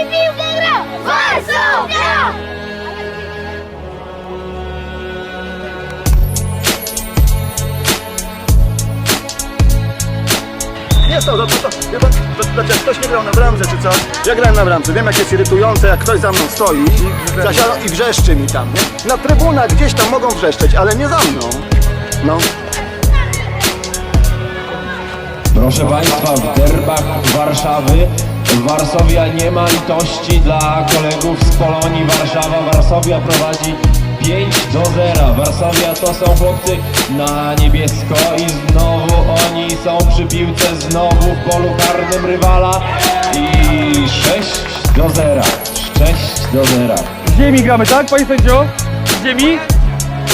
piłkę gra Varsovia! Nie to, to, to, to, to, to, to, ktoś nie grał na bramce czy coś. Ja grałem na bramce, wiem jak jest irytujące, jak ktoś za mną stoi i, zasiada, i wrzeszczy mi tam, nie? Na trybunach gdzieś tam mogą wrzeszczeć, ale nie za mną. No. Proszę Państwa, w derbach Warszawy Warszawia nie ma litości dla kolegów z Polonii Warszawa. Warszawia prowadzi 5 do 0. Warszawia to są chłopcy na niebiesko i znowu oni są przy piłce znowu w polu karnym rywala i 6 do 0. 6 do 0. Z ziemi gramy, tak, panie sędzio? Z ziemi?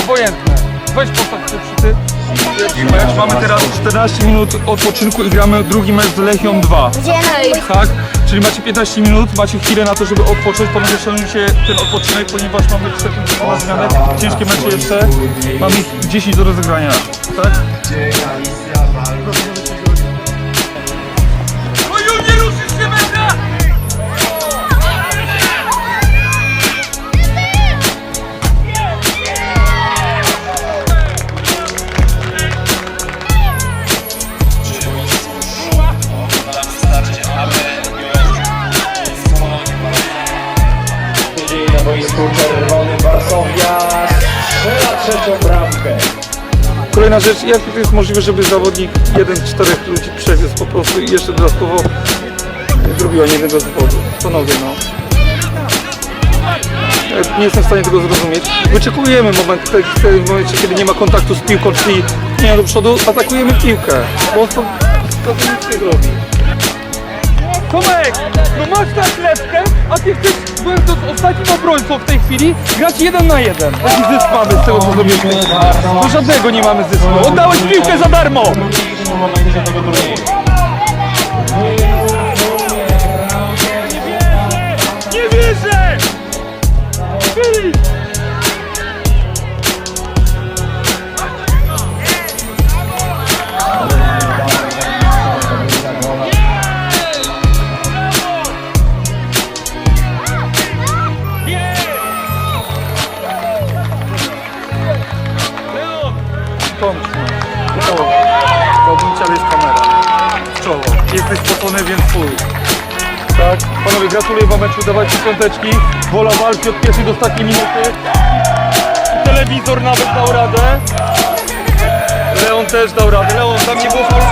Obojętne. Weź postaw te przyty. Mecz, mamy teraz 14 minut odpoczynku i gramy drugi mecz z Lechią 2. Tak? Czyli macie 15 minut, macie chwilę na to, żeby odpocząć, panowie szanujcie ten odpoczynek, ponieważ mamy 4 minuty na zmianę, ciężkie mecze jeszcze, mamy ich 10 do rozegrania, tak? Trzecią bramkę. Kolejna rzecz, jak to jest możliwe, żeby zawodnik jeden z czterech ludzi przewiózł po prostu i jeszcze dodatkowo zrobił ani jednego zawodu. Panowie, no. Nie jestem w stanie tego zrozumieć. Wyczekujemy moment, w tym momencie, kiedy nie ma kontaktu z piłką, czyli nie do przodu, atakujemy piłkę. Bo to, to nic nie robi. Tomek, no masz klepkę, a ty chcesz, byłem to ostatnim obrońcą w tej chwili, grać jeden na jeden. Jaki zysk mamy z tego, co zrobiłeś? No żadnego nie mamy zysku. Oddałeś piłkę za darmo! Tego turnieju. Nie wierzę! Filip! Pomóż mi. W obliczu jest kamera. W czoło. Jesteś spocony, więc full. Tak, panowie, gratuluję wam meczu, dawajcie piąteczki. Wola walki od pierwszej do ostatniej minuty. Telewizor nawet dał radę. Leon też dał radę. Leon, tam nie było faulu.